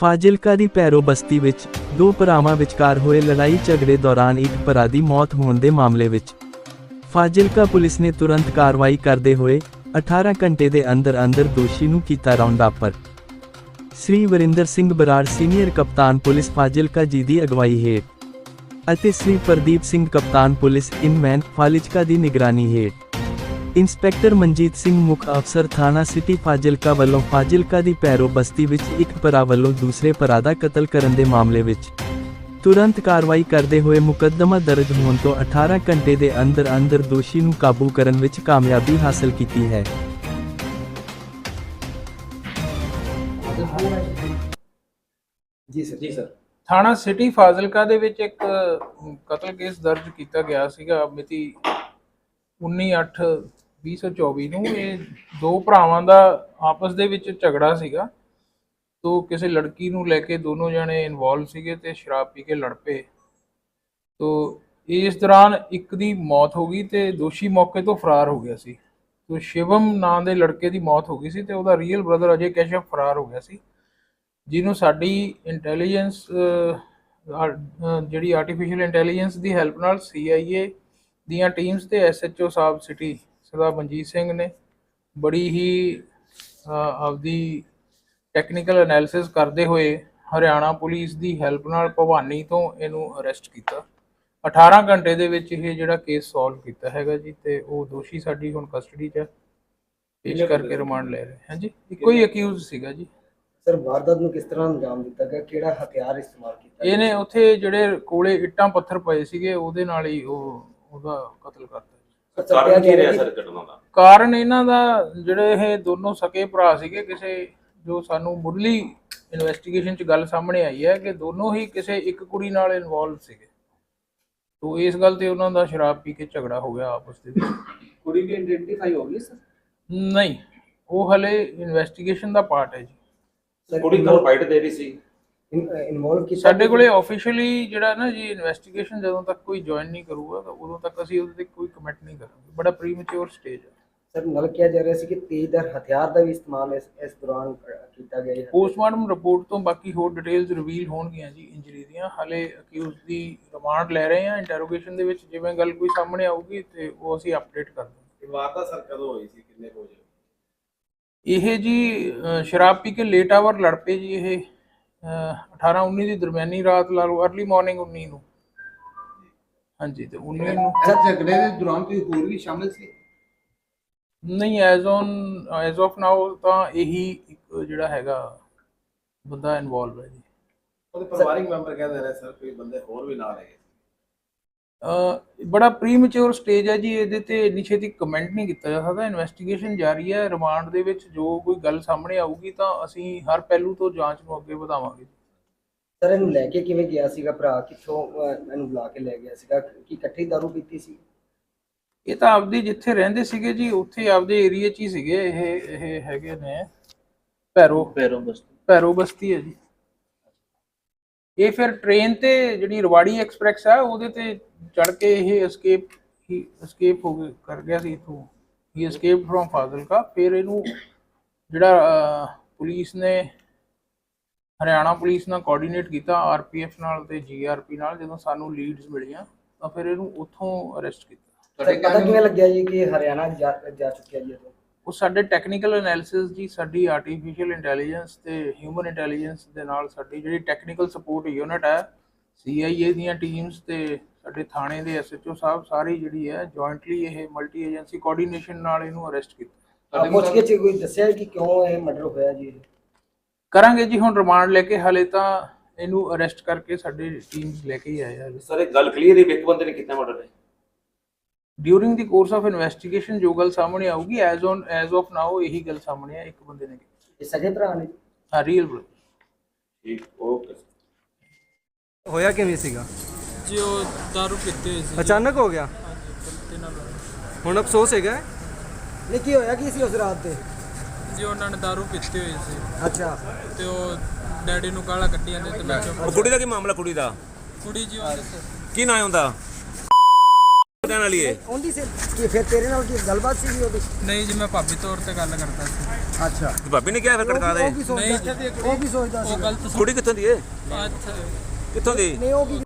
ਫਾਜ਼ਿਲਕਾ ਦੀ ਪੈਰੋ ਬਸਤੀ ਵਿੱਚ ਦੋ ਭਰਾਵਾਂ ਵਿਚਕਾਰ ਹੋਏ ਲੜਾਈ ਝਗੜੇ ਦੌਰਾਨ ਇੱਕ ਭਰਾ ਦੀ ਮੌਤ ਹੋਣ ਦੇ ਮਾਮਲੇ ਵਿੱਚ ਫਾਜ਼ਿਲਕਾ ਪੁਲਿਸ ਨੇ ਤੁਰੰਤ ਕਾਰਵਾਈ ਕਰਦੇ ਹੋਏ 18 ਘੰਟੇ ਦੇ ਅੰਦਰ ਅੰਦਰ ਦੋਸ਼ੀ ਨੂੰ ਕੀਤਾ round up Shri Varinder Singh Brar senior ਕਪਤਾਨ ਪੁਲਿਸ ਫਾਜ਼ਿਲਕਾ ਜੀ ਦੀ ਅਗਵਾਈ ਹੇਠ ਅਤੇ ਸ੍ਰੀ ਪ੍ਰਦੀਪ ਸਿੰਘ ਕਪਤਾਨ ਪੁਲਿਸ ਇਨਮੈਨ ਫਾਜ਼ਿਲਕਾ ਦੀ ਨਿਗਰਾਨੀ ਹੇਠ। ਇੰਸਪੈਕਟਰ ਮਨਜੀਤ ਸਿੰਘ ਮੁੱਖ ਅਫਸਰ ਥਾਣਾ ਸਿਟੀ ਫਾਜ਼ਿਲਕਾ ਵੱਲੋਂ ਫਾਜ਼ਿਲਕਾ ਦੀ ਪੈਰੋ ਬਸਤੀ ਵਿੱਚ ਇੱਕ ਭਰਾ ਵੱਲੋਂ ਦੂਸਰੇ ਭਰਾ ਦਾ ਕਤਲ ਕਰਨ ਦੇ ਮਾਮਲੇ ਵਿੱਚ ਤੁਰੰਤ ਕਾਰਵਾਈ ਕਰਦੇ ਹੋਏ ਮੁਕੱਦਮਾ ਦਰਜ ਹੋਣ ਤੋਂ 18 ਘੰਟੇ ਦੇ ਅੰਦਰ ਅੰਦਰ ਦੋਸ਼ੀ ਨੂੰ ਕਾਬੂ ਕਰਨ ਵਿੱਚ ਕਾਮਯਾਬੀ ਹਾਸਲ ਕੀਤੀ ਹੈ। ਜੀ ਸਰ। ਜੀ ਸਰ। ਥਾਣਾ ਸਿਟੀ ਫਾਜ਼ਿਲਕਾ ਦੇ ਵਿੱਚ ਇੱਕ ਕਤਲ ਕੇਸ ਦਰਜ ਕੀਤਾ ਗਿਆ ਸੀਗਾ ਮਿਤੀ 19/8/2024 ਨੂੰ ਇਹ ਦੋ ਭਰਾਵਾਂ ਦਾ ਆਪਸ ਦੇ ਵਿੱਚ ਝਗੜਾ ਸੀਗਾ। ਤੋ ਕਿਸੇ ਲੜਕੀ ਨੂੰ ਲੈ ਕੇ ਦੋਨੋਂ ਜਣੇ ਇਨਵੋਲਵ ਸੀਗੇ ਤੇ ਸ਼ਰਾਬ ਪੀ ਕੇ ਲੜ ਪਏ। ਤੋ ਇਸ ਦੌਰਾਨ ਇੱਕ ਦੀ ਮੌਤ ਹੋ ਗਈ ਤੇ ਦੋਸ਼ੀ ਮੌਕੇ ਤੋਂ ਫਰਾਰ ਹੋ ਗਿਆ ਸੀ। ਤੋ ਸ਼ਿਵਮ ਨਾਂ ਦੇ ਲੜਕੇ ਦੀ ਮੌਤ ਹੋ ਗਈ ਸੀ ਤੇ ਉਹਦਾ ਰੀਅਲ ਬ੍ਰਦਰ ਅਜੇ ਕੈਸ਼ਵ ਫਰਾਰ ਹੋ ਗਿਆ ਸੀ। ਜਿਹਨੂੰ ਸਾਡੀ ਇੰਟੈਲੀਜੈਂਸ ਜਿਹੜੀ ਆਰਟੀਫੀਸ਼ੀਅਲ ਇੰਟੈਲੀਜੈਂਸ ਦੀ ਹੈਲਪ ਨਾਲ CIA ਦੀਆਂ ਟੀਮਸ ਤੇ SHO ਸਾਹਿਬ ਸਿਟੀ ਸਰਦਾਰ ਮਨਜੀਤ ਸਿੰਘ ਨੇ ਬੜੀ ਹੀ ਆਪਦੀ ਟੈਕਨੀਕਲ ਐਨਾਲਿਸਿਸ ਕਰਦੇ ਹੋਏ ਹਰਿਆਣਾ ਪੁਲਿਸ ਦੀ ਹੈਲਪ ਨਾਲ ਭਵਾਨੀ ਤੋਂ ਇਹਨੂੰ ਅਰੈਸਟ ਕੀਤਾ। 18 ਘੰਟੇ ਦੇ ਵਿੱਚ ਇਹ ਜਿਹੜਾ ਕੇਸ ਸੋਲਵ ਕੀਤਾ ਹੈਗਾ ਜੀ ਤੇ ਉਹ ਦੋਸ਼ੀ ਸਾਡੀ ਹੁਣ ਕਸਟਡੀ 'ਚ ਹੈ ਪੇਸ਼ ਕਰਕੇ ਰਿਮਾਂਡ ਲੈ ਰਹੇ। ਹਾਂ ਜੀ ਇੱਕੋ ਹੀ ਅਕਿਊਜ਼ ਸੀਗਾ ਜੀ। ਸਰ ਵਾਰਦਾਤ ਨੂੰ ਕਿਸ ਤਰ੍ਹਾਂ ਅੰਜਾਮ ਦਿੱਤਾ ਗਿਆ? ਕਿਹੜਾ ਹਥਿਆਰ ਇਸਤੇਮਾਲ ਕੀਤਾ? ਇਹਨੇ ਉੱਥੇ ਜਿਹੜੇ ਕੋਲੇ ਇੱਟਾਂ ਪੱਥਰ ਪਏ ਸੀਗੇ ਉਹਦੇ ਨਾਲ ਹੀ ਉਹ ਉਹਦਾ ਕਤਲ ਕਰਤਾ। ਕਾਰਨ ਜਾ ਕੀ ਰਿਹਾ ਰਿਹਾ ਕਿ ਸਰ ਘਟਨਾ ਦਾ? ਕਾਰਨ ਇਹਨਾਂ ਦਾ ਜਿਹੜੇ ਇਹ ਦੋਨੋਂ ਸਕੇ ਭਰਾ ਸੀਗੇ ਕਿਸੇ ਜੋ ਸਾਨੂੰ ਮੁੱਢਲੀ ਇਨਵੈਸਟੀਗੇਸ਼ਨ 'ਚ ਗੱਲ ਸਾਹਮਣੇ ਆਈ ਹੈ ਕਿ ਦੋਨੋਂ ਹੀ ਕਿਸੇ ਇੱਕ ਕੁੜੀ ਨਾਲ ਇਨਵੋਲਵ ਸੀਗੇ। ਤੋਂ ਇਸ ਗੱਲ ਤੇ ਉਹਨਾਂ ਦਾ ਸ਼ਰਾਬ ਪੀ ਕੇ ਝਗੜਾ ਹੋ ਗਿਆ ਆਪਸ ਦੇ ਵਿੱਚ। ਕੁੜੀ ਵੀ ਆਇਡੈਂਟੀਫਾਈ ਹੋ ਗਈ ਸਰ? ਨਹੀਂ ਉਹ ਹਲੇ ਇਨਵੈਸਟੀਗੇਸ਼ਨ ਦਾ ਪਾਰਟ ਹੈ ਜੀ। ਕੁੜੀ ਕੱਲ ਫਾਈਟ ਦੇ ਰਹੀ ਸੀ? ਇਨਵੋਲਵ ਕੀਤਾ ਸਾਡੇ ਕੋਲੇ ਆਫੀਸ਼ੀਅਲੀ ਜਿਹੜਾ ਨਾ ਜੀ ਇਨਵੈਸਟੀਗੇਸ਼ਨ ਜਦੋਂ ਤੱਕ ਕੋਈ ਜੁਆਇਨ ਨਹੀਂ ਕਰੂਗਾ ਤਾਂ ਉਦੋਂ ਤੱਕ ਅਸੀਂ ਉਹਦੇ ਤੇ ਕੋਈ ਕਮੈਂਟ ਨਹੀਂ ਬੜਾ ਪ੍ਰੀਮੈਚੁਰ ਸਟੇਜ ਹੈ ਸਰ ਨਾਲ ਕਿਹਾ ਜਾ ਰਿਹਾ ਸੀ ਕਿ ਤੇਜ਼ਦਾਰ ਹਥਿਆਰ ਦਾ ਵੀ ਇਸਤੇਮਾਲ ਇਸ ਇਸ ਦੌਰਾਨ ਕੀਤਾ ਗਿਆ ਹੈ। ਪੋਸਟਮਾਰਟਮ ਰਿਪੋਰਟ ਤੋਂ ਬਾਕੀ ਹੋਰ ਡਿਟੇਲਸ ਰਿਵੀਲ ਹੋਣਗੀਆਂ ਜੀ ਇੰਜਰੀ ਦੀਆਂ। ਹਾਲੇ ਅਕਿਊਜ਼ ਦੀ ਰਿਮਾਂਡ ਲੈ ਰਹੇ ਹਾਂ। ਇੰਟਰੋਗੇਸ਼ਨ ਦੇ ਵਿੱਚ ਜਿਵੇਂ ਗੱਲ ਕੋਈ ਸਾਹਮਣੇ ਆਊਗੀ ਤੇ ਉਹ ਅਸੀਂ ਅਪਡੇਟ ਕਰ ਦਾਂਗੇ ਵਾਰਤਾ ਸਰ ਕਦੋਂ ਹੋਈ ਸੀ? ਕਿੰਨੇ ਵਜੇ? ਇਹ ਜੀ ਸ਼ਰਾਬ ਪੀ ਕੇ ਲੇਟ ਆਵਰ ਲੜ ਪਏ ਜੀ ਇਹ। 18 19 ਦੀ ਦਰਮਿਆਨੀ ਰਾਤ ਲਾ ਲਓ ਅਰਲੀ ਮਾਰਨਿੰਗ 19 ਨੂੰ। ਹਾਂਜੀ ਤੇ 19 ਨੂੰ ਝਗੜੇ ਦੇ ਦੌਰਾਨ ਕੋਈ ਹੋਰ ਵੀ ਸ਼ਾਮਿਲ ਸੀ? ਨਹੀਂ as on as of now ਤਾਂ ਇਹੀ ਇੱਕ ਜਿਹੜਾ ਹੈਗਾ ਬੰਦਾ ਇਨਵੋਲਵ ਹੈ ਜੀ। ਉਹਦੇ ਪਰਿਵਾਰਿਕ ਮੈਂਬਰ ਕਹਿੰਦੇ ਨੇ ਸਰ ਕੋਈ ਬੰਦੇ ਹੋਰ ਵੀ ਨਾਲ ਹੈਗੇ ਅਹ ਬੜਾ ਪ੍ਰੀਮੈਚੁਰ ਸਟੇਜ ਹੈ ਜੀ ਇਹਦੇ ਤੇ ਇੰਨੀ ਛੇਤੀ ਕਮੈਂਟ ਨਹੀਂ ਕੀਤਾ ਜਾ ਸਕਦਾ। ਇਨਵੈਸਟੀਗੇਸ਼ਨ ਜਾਰੀ ਹੈ ਰਿਮਾਂਡ ਦੇ ਵਿੱਚ ਜੋ ਕੋਈ ਗੱਲ ਸਾਹਮਣੇ ਆਊਗੀ ਤਾਂ ਅਸੀਂ ਹਰ ਪਹਿਲੂ ਤੋਂ ਜਾਂਚ ਨੂੰ ਅੱਗੇ ਵਧਾਵਾਂਗੇ। ਸਰ ਇਹਨੂੰ ਲੈ ਕੇ ਕਿਵੇਂ ਗਿਆ ਸੀਗਾ ਭਰਾ? ਕਿੱਥੋਂ ਅ, ਇਹਨੂੰ ਬੁਲਾ ਕੇ ਲੈ ਗਿਆ ਸੀਗਾ? ਕਿ ਇਕੱਠੀ ਦਾਰੂ ਪੀਤੀ ਸੀ? ਇਹ ਤਾਂ ਆਪਦੀ ਜਿੱਥੇ ਰਹਿੰਦੇ ਸੀਗੇ ਜੀ ਉੱਥੇ ਆਪਦੇ ਏਰੀਆ 'ਚ ਹੀ ਸੀਗੇ ਇਹ ਇਹ ਹੈਗੇ ਨੇ। ਪੈਰੋ ਪੈਰੋਂ ਬਸ ਪੈਰੋ ਬਸਤੀ ਹੈ ਜੀ। ਇਹ ਫਿਰ ਟ੍ਰੇਨ ਤੇ ਜਿਹੜੀ ਰਵਾੜੀ ਐਕਸਪ੍ਰੈਸ ਹੈ ਉਹਦੇ ਤੇ ਚੜ ਕੇ ਇਹ ਐਸਕੇਪ ਹੀ ਐਸਕੇਪ ਹੋ ਗਿਆ ਕਰ ਗਿਆ ਸੀ ਇਥੋਂ। ਹੀ ਐਸਕੇਪ ਫਰੋਮ ਫਾਜ਼ਿਲਕਾ। ਫਿਰ ਇਹਨੂੰ ਜਿਹੜਾ ਅਹ, ਪੁਲਿਸ ਨੇ ਹਰਿਆਣਾ ਪੁਲਿਸ ਨਾਲ ਕੋਆਰਡੀਨੇਟ ਕੀਤਾ ਆਰਪੀਐਫ ਨਾਲ ਤੇ ਜੀਆਰਪੀ ਨਾਲ ਜਦੋਂ ਸਾਨੂੰ ਲੀਡਸ ਮਿਲੀਆਂ ਤਾਂ ਫਿਰ ਇਹਨੂੰ ਉੱਥੋਂ ਅਰੈਸਟ ਕੀਤਾ। ਸਰ ਪਤਾ ਕਿਵੇਂ ਲੱਗਿਆ ਜੀ ਕਿ ਹਰਿਆਣਾ ਜਾ ਜਾ ਚੁੱਕਿਆ ਜੀ ਇਹ ਉਹ ਸਾਡੇ ਟੈਕਨੀਕਲ ਐਨਾਲਿਸਿਸ ਜੀ ਸਾਡੀ ਆਰਟੀਫੀਸ਼ੀਅਲ ਇੰਟੈਲੀਜੈਂਸ ਤੇ ਹਿਊਮਨ ਇੰਟੈਲੀਜੈਂਸ ਦੇ ਨਾਲ ਸਾਡੀ ਜਿਹੜੀ ਟੈਕਨੀਕਲ ਸਪੋਰਟ ਯੂਨਿਟ ਹੈ CIA ਦੀਆਂ ਟੀਮਸ ਤੇ ਸਾਡੇ ਥਾਣੇ ਦੇ ਐਸਐਚਓ ਸਾਹਿਬ ਸਾਰੀ ਜਿਹੜੀ ਹੈ ਜੁਆਇੰਟਲੀ ਇਹ ਮਲਟੀ ਏਜੰਸੀ ਕੋਆਰਡੀਨੇਸ਼ਨ ਨਾਲ ਇਹਨੂੰ ਅਰੈਸਟ ਕੀਤਾ। ਪੁੱਛ ਕੇ ਕੋਈ ਦੱਸਿਆ ਕਿ ਕਿਉਂ ਇਹ ਮਰਡਰ ਹੋਇਆ ਜੀ ਇਹ? ਕਰਾਂਗੇ ਜੀ ਹੁਣ ਰਿਮਾਂਡ ਲੈ ਕੇ ਹਲੇ ਤਾਂ ਇਹਨੂੰ ਅਰੈਸਟ ਕਰਕੇ ਸਾਡੇ ਟੀਮਸ ਲੈ ਕੇ ਹੀ ਆਏ ਆ ਸਰ ਇਹ ਗੱਲ ਕਲੀਅਰ ਹੈ ਵੀ ਇੱਕ ਬੰਦੇ ਨੇ ਕੀਤਾ ਮਰਡਰ ਹੈ during the course of investigation ਜੋ ਗੱਲ ਸਾਹਮਣੇ ਆਊਗੀ as on as of now ਇਹੀ ਗੱਲ ਸਾਹਮਣੇ ਆ ਇੱਕ ਬੰਦੇ ਨੇ ਇਹ ਸਗੇ ਭਰਾ ਨੇ? ਹਾਂ ਰੀਅਲ ਠੀਕ ਓਕੇ ਹੋਇਆ ਕਿਵੇਂ ਸੀਗਾ? ਜੀ ਉਹ ਦਾਰੂ ਪੀਤੀ ਸੀ। ਅਚਾਨਕ ਹੋ ਗਿਆ? ਗਲਤੀ ਨਾਲ। ਹੋਇਆ। ਹੁਣ ਅਫਸੋਸ ਹੈਗਾ? ਨਹੀਂ ਕੀ ਹੋਇਆ ਕੀ ਸੀ ਉਸ ਰਾਤ ਤੇ? ਜੀ ਉਹਨਾਂ ਨੇ ਦਾਰੂ ਪੀਤੀ ਹੋਈ ਸੀ। ਅੱਛਾ। ਤੇ ਉਹ ਡੈਡੀ ਨੂੰ ਗਾਲਾਂ ਕੱਢੀਆਂ ਨੇ ਤੇ ਮੈਂ ਚੁੱਪ ਉਹ ਕੁੜੀ ਦਾ ਕੀ ਮਾਮਲਾ ਕੁੜੀ ਦਾ? ਕੁੜੀ ਜੀ ਉਹਦੇ ਸ- ਕੀ ਨਾਂ ਹੁੰਦਾ ਰਹਿਣ ਵਾਲੀ ਏ। ਉਹਦੀ ਸੀ ਕਿ ਫਿਰ ਤੇਰੇ ਨਾਲ ਕੀ ਗੱਲਬਾਤ ਸੀ ਉਹਦੀ? ਨਹੀਂ ਜੀ ਮੈਂ ਭਾਬੀ ਤੌਰ ਤੇ ਗੱਲ ਕਰਦਾ ਸੀ। ਅੱਛਾ। ਤੇ ਭਾਬੀ ਨੇ ਕਿਹਾ ਫਿਰ ਖੜਕਾ ਦੇ? ਨਹੀਂ ਉਹ ਕੀ ਸੋਚਦਾ ਉਹ ਗਲਤ ਕੁੜੀ ਕਿੱਥੋਂ ਦੀ ਏ? ਸੋਚ ਕਿੱਥੋਂ ਦੀ? ਨਹੀਂ ਉਹ ਕੀ